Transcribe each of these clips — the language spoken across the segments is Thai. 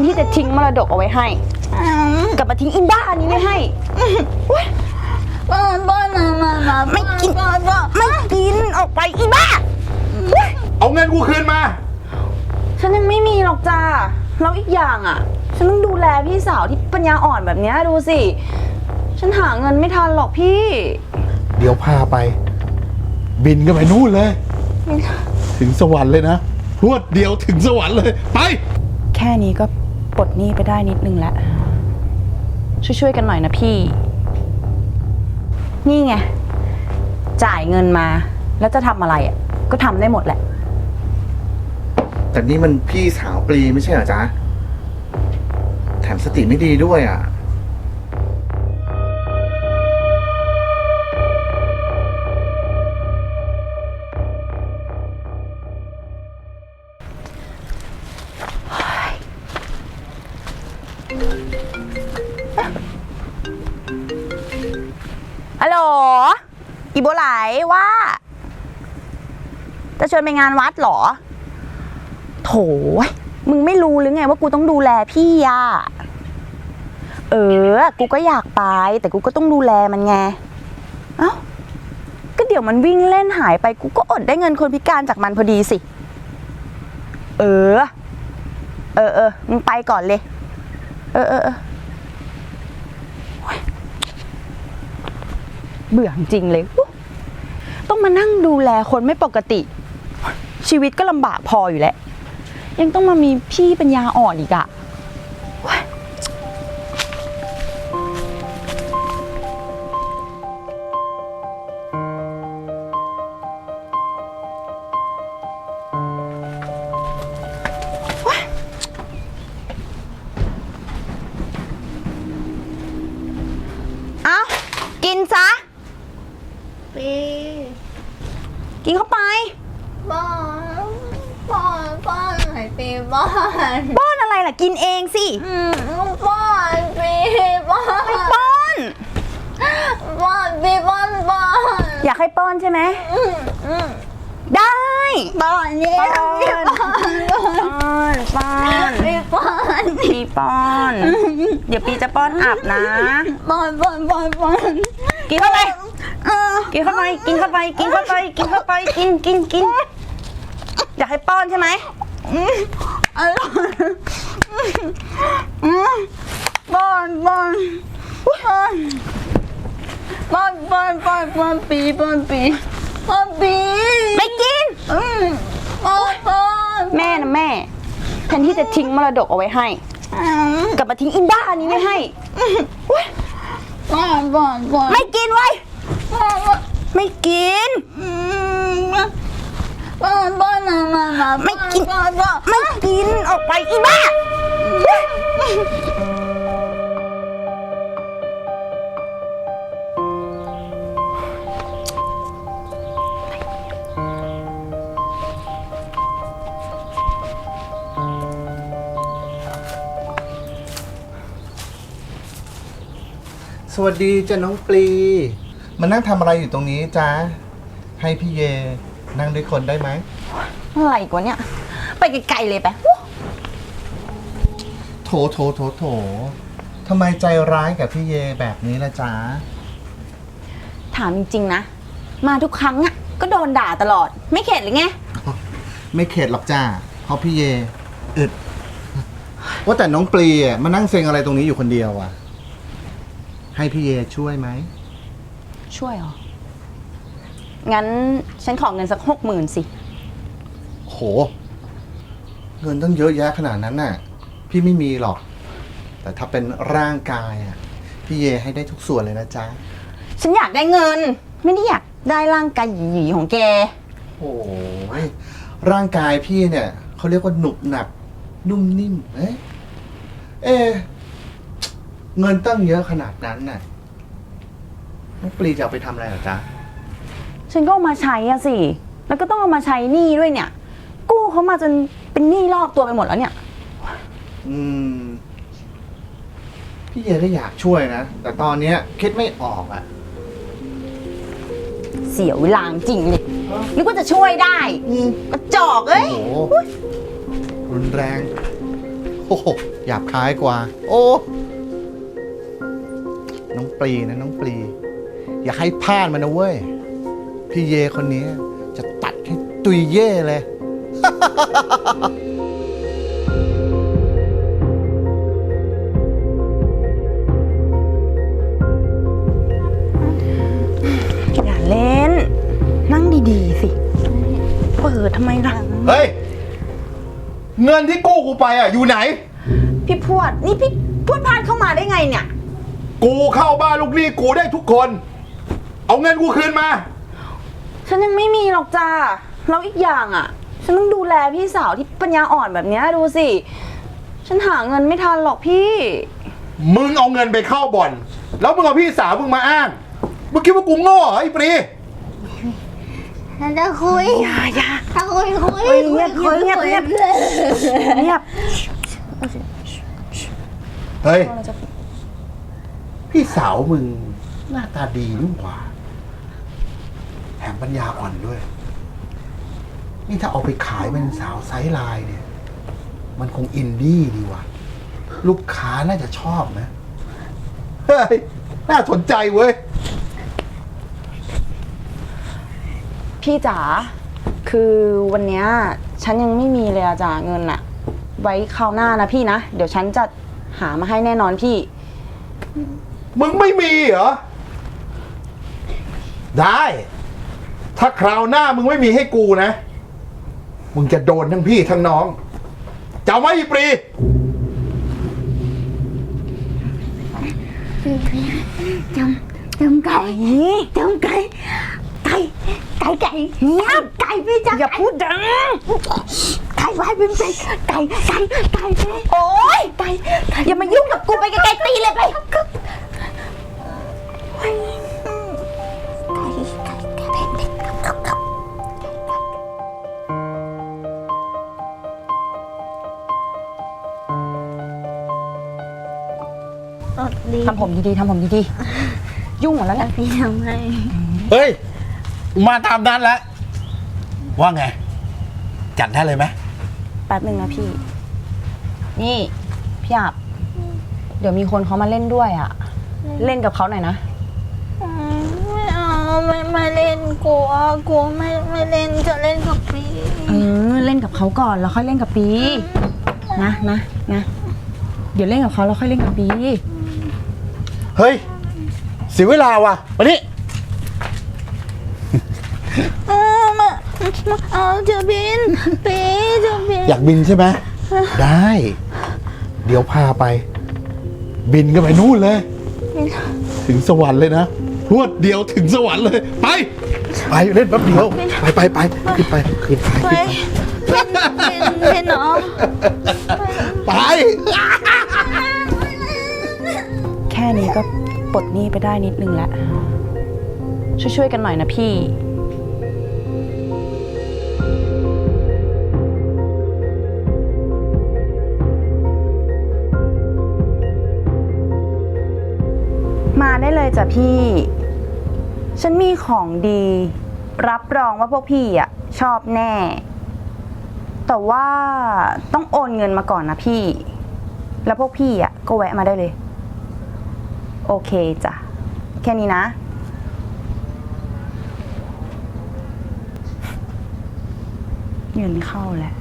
นที่จะทิ้งมรดกเอาไว้ให้ กลับมาทิ้งอินบ้านี้ไว้ให้ ป้อนป้อนมามามาไม่กิน ป้อนป้อนไม่กินออกไปอีบ้า เอาเงินกูคืนมา ฉันยังไม่มีหรอกจ้าแล้วอีกอย่างอะ ฉันต้องดูแลพี่สาวที่ปัญญาอ่อนแบบเนี้ยดูสิ ฉันหาเงินไม่ทันหรอกพี่ เดี๋ยวพาไป บินกันไปนู่นเลย ถึงสวรรค์เลยนะ รวดเดียวถึงสวรรค์เลย ไป แค่นี้ก็ ปลดหนี้ไปได้นิดนึงแล้ว ช่วยๆกันหน่อยนะพี่ นี่ไง จ่ายเงินมา แล้วจะทำอะไรอะ ก็ทำได้หมดแหละ แต่นี่มันพี่สาวปลีไม่ใช่เหรอจ๊ะ แถมสติไม่ดีด้วยอะ ฮัลโหลอีโบไหลว่า จะชวนไปงานวัดเหรอ โถมึงไม่รู้หรือไงว่ากูต้องดูแลพี่อะเออ กูก็อยากไป แต่กูก็ต้องดูแลมันไง เอ้า ก็เดี๋ยวมันวิ่งเล่นหายไป กูก็อดได้เงินคนพิการจากมันพอดีสิ เออ เออเออมึงไปก่อนเลย เออเออเบื่อจริงเลยอุ๊ยต้องมานั่งดูแลคนไม่ปกติ ชีวิตก็ลำบากพออยู่แล้ว ยังต้องมามีพี่ปัญญาอ่อนอีกอะ กินซะ ปีกินเข้าไปป้อนป้อนป้อนหน่อยปีป้อนป้อนอะไรล่ะ กินเองสิ อืมป้อนปีป้อนป้อนป้อนปีป้อนป้อนอยากให้ป้อนใช่ไหม อืมอืมได้ป้อนเนี่ยป้อนปีป้อนป้อน ป้อน ป้อนปีป้อนปีป้อน เดี๋ยวปีจะป้อนอับนะป้อนป้อนป้อนป้อนกินเข้าไป เออกินเข้าไป กินเข้าไป กินเข้าไป กินเข้าไป กิน กิน กิน อยากให้ป้อนใช่ไหมอร่อยอืมป้อนป้อนป้อนป้อนป้อนป้อนป้อนปีป้อนปีป้อนปีไม่กิน อืมป้อนป้อนแม่นะแม่ แทนที่จะทิ้งมรดกเอาไว้ให้อืม กลับมาทิ้งอินบ้านี้ไว้ให้อุ๊ยป้อนป้อนป้อนไม่กินไว้ยป้อนป้อนไม่กินอืมป้อนป้อนมามามาไม่กินป้อนป้อนไม่กินออกไปอีบ้า สวัสดีจ้ะน้องปลี มานั่งทำอะไรอยู่ตรงนี้จ๊ะให้พี่เยนั่งด้วยคนได้ไหม อะไรกว่าเนี่ย ไปไกลๆเลยไปโถโถโถโถทำไมใจร้ายกับพี่เยแบบนี้ล่ะจ๊ะ ถามจริงๆนะ มาทุกครั้งอะก็โดนด่าตลอด ไม่เข็ดหรือไง ไม่เข็ดหรอกจ้าเพราะพี่เยอึด ว่าแต่น้องปลีอะมานั่งเซ็งอะไรตรงนี้อยู่คนเดียวอะ ให้พี่เยช่วยไหม ช่วยเหรอ งั้นฉันขอเงินสักหกหมื่นสิ โห เงินตั้งเยอะแยะขนาดนั้นน่ะ พี่ไม่มีหรอก แต่ถ้าเป็นร่างกายอะ พี่เยให้ได้ทุกส่วนเลยนะจ๊ะ ฉันอยากได้เงิน ไม่ได้อยากได้ร่างกายหยีๆของแก โอ้ยร่างกายพี่เนี่ยเขาเรียกว่าหนุบหนับ นุ่มนิ่ม เอ๊ะเอะ เงินตั้งเยอะขนาดนั้นน่ะน้องปลีจะเอาไปทำอะไรเหรอจ๊ะ ฉันก็เอามาใช้อะสิ แล้วก็ต้องเอามาใช้หนี้ด้วยเนี่ย กู้เขามาจนเป็นหนี้รอบตัวไปหมดแล้วเนี่ย อืม พี่เยก็อยากช่วยนะ แต่ตอนเนี้ยคิดไม่ออกอะเสียเวลาจริงเลยนึกว่าจะช่วยได้อืม กระจอกเอ้ยโอ้โหรุนแรงคโอ้โหหยาบคายกว่า โอ้ น้องปรีนะน้องปรี อย่าให้พลาดมันนะเว้ย พี่เยคนนี้จะตัดให้ตุยเย่เลย อย่าเล่น นั่งดีๆสิ เปิดทำไมล่ะ เฮ้ย เงินที่กู้กูไปอะ อยู่ไหน พี่พวด นี่พี่พวดพลาดเข้ามาได้ไงเนี่ย กูเข้าบ้านลูกหนี้กูได้ทุกคน เอาเงินกูคืนมา ฉันยังไม่มีหรอกจ้าแล้วอีกอย่างอะ ฉันต้องดูแลพี่สาวที่ปัญญาอ่อนแบบเนี้ยดูสิ ฉันหาเงินไม่ทันหรอกพี่ มึงเอาเงินไปเข้าบ่อน แล้วมึงเอาพี่สาวมึงมาอ้าง มึงคิดว่ากูโง่เหรอไอ้ปรี ฉันจะคุยอย่าอย่าถ้าคุยคุยเฮ้ยเงียบคุเงียบเงียบคุเงียบเฮ้ย พี่สาวมึงหน้าตาดีนี่หว่าแถมปัญญาอ่อนด้วย นี่ถ้าเอาไปขายเป็นสาวไซส์ไลน์เนี่ย มันคงอินดี้ดีว่ะ ลูกค้าน่าจะชอบนะ เฮ้ย น่าสนใจเว้ย พี่จ๋า คือวันเนี้ยฉันยังไม่มีเลยอะจ๋าเงินอะไว้คราวหน้านะพี่นะ เดี๋ยวฉันจะหามาให้แน่นอนพี่ มึงไม่มีเหรอ ได้ ถ้าคราวหน้ามึงไม่มีให้กูนะ มึงจะโดนทั้งพี่ทั้งน้องจำไว้อีปรีจำจำไก่จำไก่ไก่ไก่ไก่เงียบไก่พี่จังอย่าพูดดังไก่ไว้เป็นไก่ไก่ไก่ไก่โอ๊ยไปอย่ามายุ่งกับกูไปไกลๆตีเลยไป ดีทำผมดีๆทำผมดีๆ ยุ่งหมดแล้วเนี่ยพี่ทำให้เฮ้ย มาตามนั้นแล้ว ว่าไง จัดได้เลยไหมแป๊บหนึ่งนะพี่ นี่ พี่อาบเดี๋ยวมีคนเขามาเล่นด้วยอะเล่นกับเขาหน่อยนะ ไม่เอาไม่ไม่เล่นกลัวกลัวไม่ไม่เล่นจะเล่นกับพี่เออเล่นกับเขาก่อนแล้วค่อยเล่นกับปีนะนะนะเดี๋ยวเล่นกับเขาแล้วค่อยเล่นกับปีเฮ้ยเสียเวลาว่ะมานี่เออมามาเอาจะบินปีจะบินอยากบินใช่ไหมได้ เดี๋ยวพาไป บินกันไปนู่นเลย ถึงสวรรค์เลยนะ รวดเดียวถึงสวรรค์เลย ไป ไปเล่นแป๊บเดียว ไปไปไปขึ้นไปขึ้นไปไปเป็นเป็นเป็นเนาะไป แค่นี้ก็ปลดหนี้ไปได้นิดนึงแล้วช่วยๆกันหน่อยนะพี่มาได้เลยจ้ะพี่ ฉันมีของดี รับรองว่าพวกพี่อะ ชอบแน่ แต่ว่าต้องโอนเงินมาก่อนนะพี่ แล้วพวกพี่อะ ก็แวะมาได้เลย โอเคจ้ะ แค่นี้นะ เงินเข้าแล้ว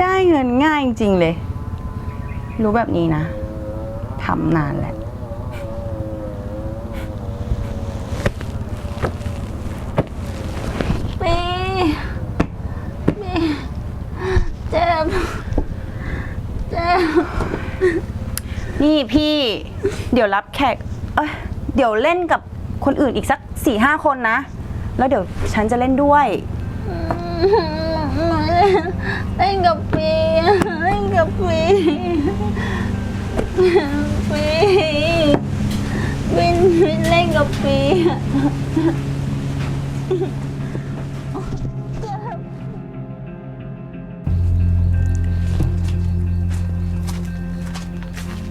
ได้เงินง่ายจริงๆเลย รู้แบบนี้นะทำนานแล้ว ปีปีเจ็บเจ็บ นี่ พี่ เดี๋ยวรับแขก เอ้ยเดี๋ยวเล่นกับคนอื่นอีกสักสี่ห้าคนนะ แล้วเดี๋ยวฉันจะเล่นด้วย เล่นกับปีเล่นกับปีปีวินวินเล่นกับปี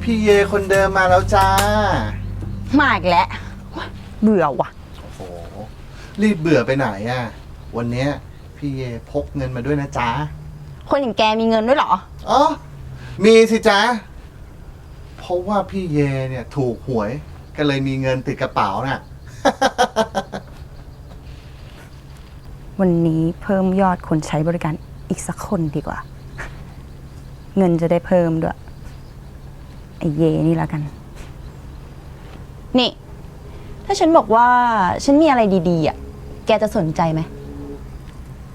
พี่เยคนเดิมมาแล้วจ้า มาอีกแล้วเบื่อว่ะ โอ้โห รีบเบื่อไปไหนอะ วันเนี้ยพี่เยพกเงินมาด้วยนะจ๊ะคนอย่างแกมีเงินด้วยเหรอ อ๋อ มีสิจ๊ะเพราะว่าพี่เยเนี่ยถูกหวย ก็เลยมีเงินติดกระเป๋าน่ะ วันนี้เพิ่มยอดคนใช้บริการอีกสักคนดีกว่า เงินจะได้เพิ่มด้วยไอเยนี่แล้วกัน นี่ ถ้าฉันบอกว่าฉันมีอะไรดีๆอะ แกจะสนใจไหม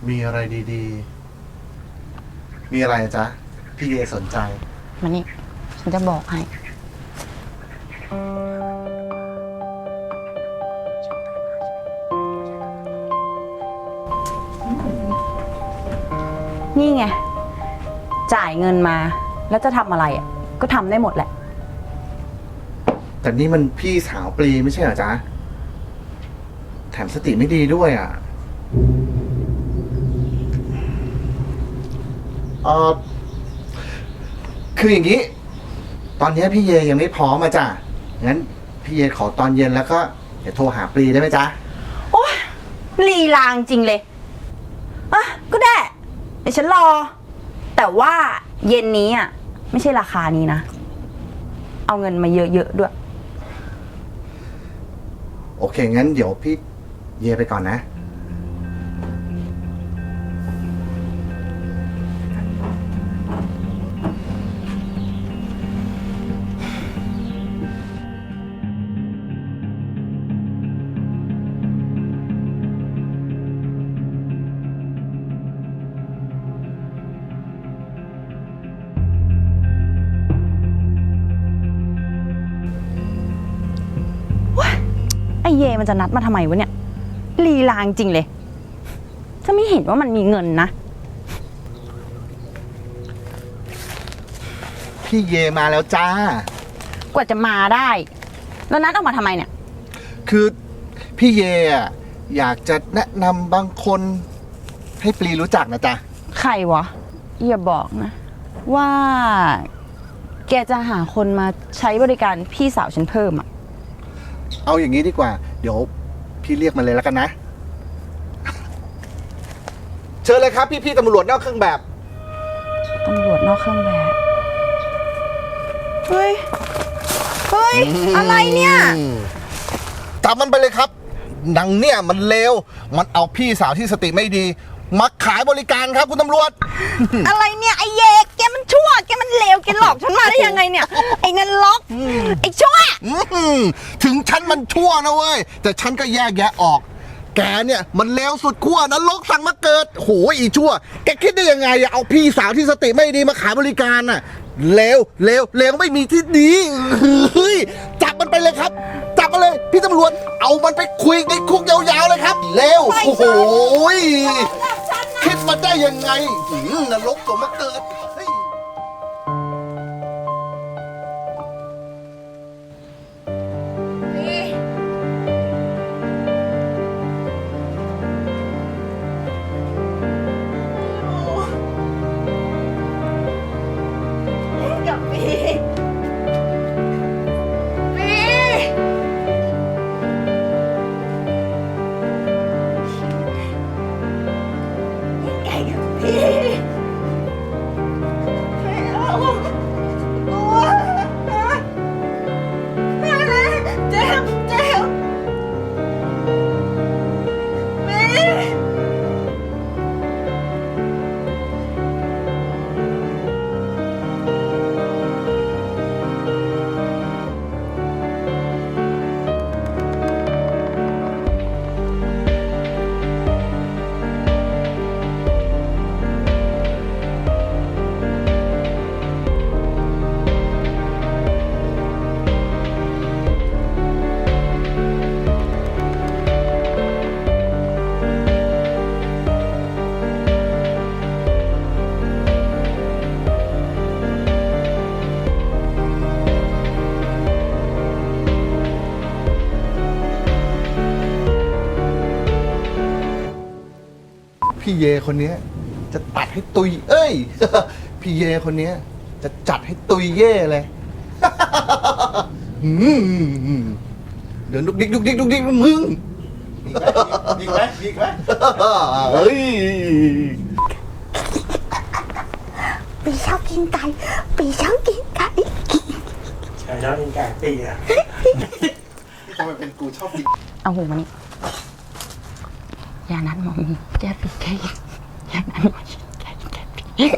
มีอะไรดีๆ มีอะไรอะจ๊ะ พี่เยสนใจ มานี่ ฉันจะบอกให้ นี่ไง จ่ายเงินมา แล้วจะทำอะไรอะ ก็ทำได้หมดแหละ แต่นี่มันพี่สาวปลีไม่ใช่เหรอจ๊ะ แถมสติไม่ดีด้วยอะเออคืออย่างนี้ ตอนนี้พี่เยยังไม่พร้อมมาจ้ะ งั้นพี่เยขอตอนเย็นแล้วก็เดี๋ยวโทรหาปลีได้ไหมจ๊ะ โอ๊ยลีลางจริงเลย อะ ก็ได้ เดี๋ยวฉันรอ แต่ว่าเย็นนี้อะ ไม่ใช่ราคานี้นะ เอาเงินมาเยอะๆด้วย โอเคงั้นเดี๋ยวพี่เยไปก่อนนะ มันจะนัดมาทำไมวะเนี่ยลีลางจริงเลย จะไม่เห็นว่ามันมีเงินนะ พี่เยมาแล้วจ้า กว่าจะมาได้ แล้วนัดออกมาทำไมเนี่ย คือพี่เยอะอยากจะแนะนำบางคนให้ปลีรู้จักนะจ๊ะ ใครวะอย่าบอกนะ ว่าแกจะหาคนมาใช้บริการพี่สาวฉันเพิ่มอะเอาอย่างนี้ดีกว่า เดี๋ยวพี่เรียกมาเลยแล้วกันนะ เชิญเลยครับพี่พี่ๆตำรวจนอกเครื่องแบบ ตำรวจนอกเครื่องแบบ เฮ้ย เฮ้ย อะไรเนี่ย จับมันไปเลยครับหนังเนี่ยมันเลว มันเอาพี่สาวที่สติไม่ดี มาขายบริการครับคุณตำรวจ อะไรเนี่ยไอเยกแกมันชั่วแกมันเลวแกหลอกฉันมาได้ยังไงเนี่ย ไอ้นันล็อกไอ้ชั่ว อื้อหือถึงฉันมันชั่วนะเว้ย แต่ฉันก็แยกแยะออก แกเนี่ยมันเลวสุดขั้วนรกสั่งมาเกิดโหยอีชั่ว แกคิดได้ยังไงอะเอาพี่สาวที่สติไม่ดีมาขายบริการน่ะเลวเลวเลวไม่มีที่ดีเฮ้ยจับมันไปเลยครับ จับมาเลยพี่ตำรวจเอามันไปคุยในคุกยาวๆเลยครับเลวโอ้โหย คิดมาได้ยังไงหือนรกตัวมาเกิด เยคนเนี้ย จะตัดให้ตุย เอ้ย พี่เยคนเนี้ย จะจัดให้ตุยเย่เลย อืมเดินดุกดิกดุกดิกดุกดิกมึง ดีไหมดีไหมเฮ้ย ปีชอบกินไก่ปีชอบกินไก่ชอบกินไก่ปีอะทำไมเป็นกูชอบกิน เอาหูมานี่ ยา얘는 몸이หมอมี몸이 깨비게กยาหนังหมอกันแกปี๊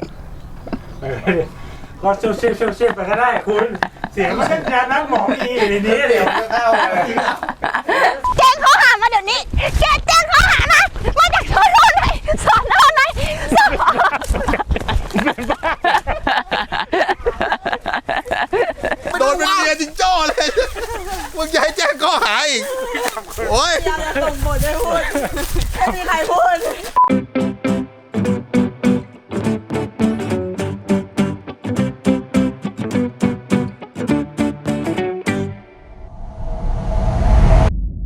ซลเซลเซลเซลไปก็ได้คุณ เสียงมันก็จะนั่งหมอมีในนี้เดี๋ยวก็เข้าเลย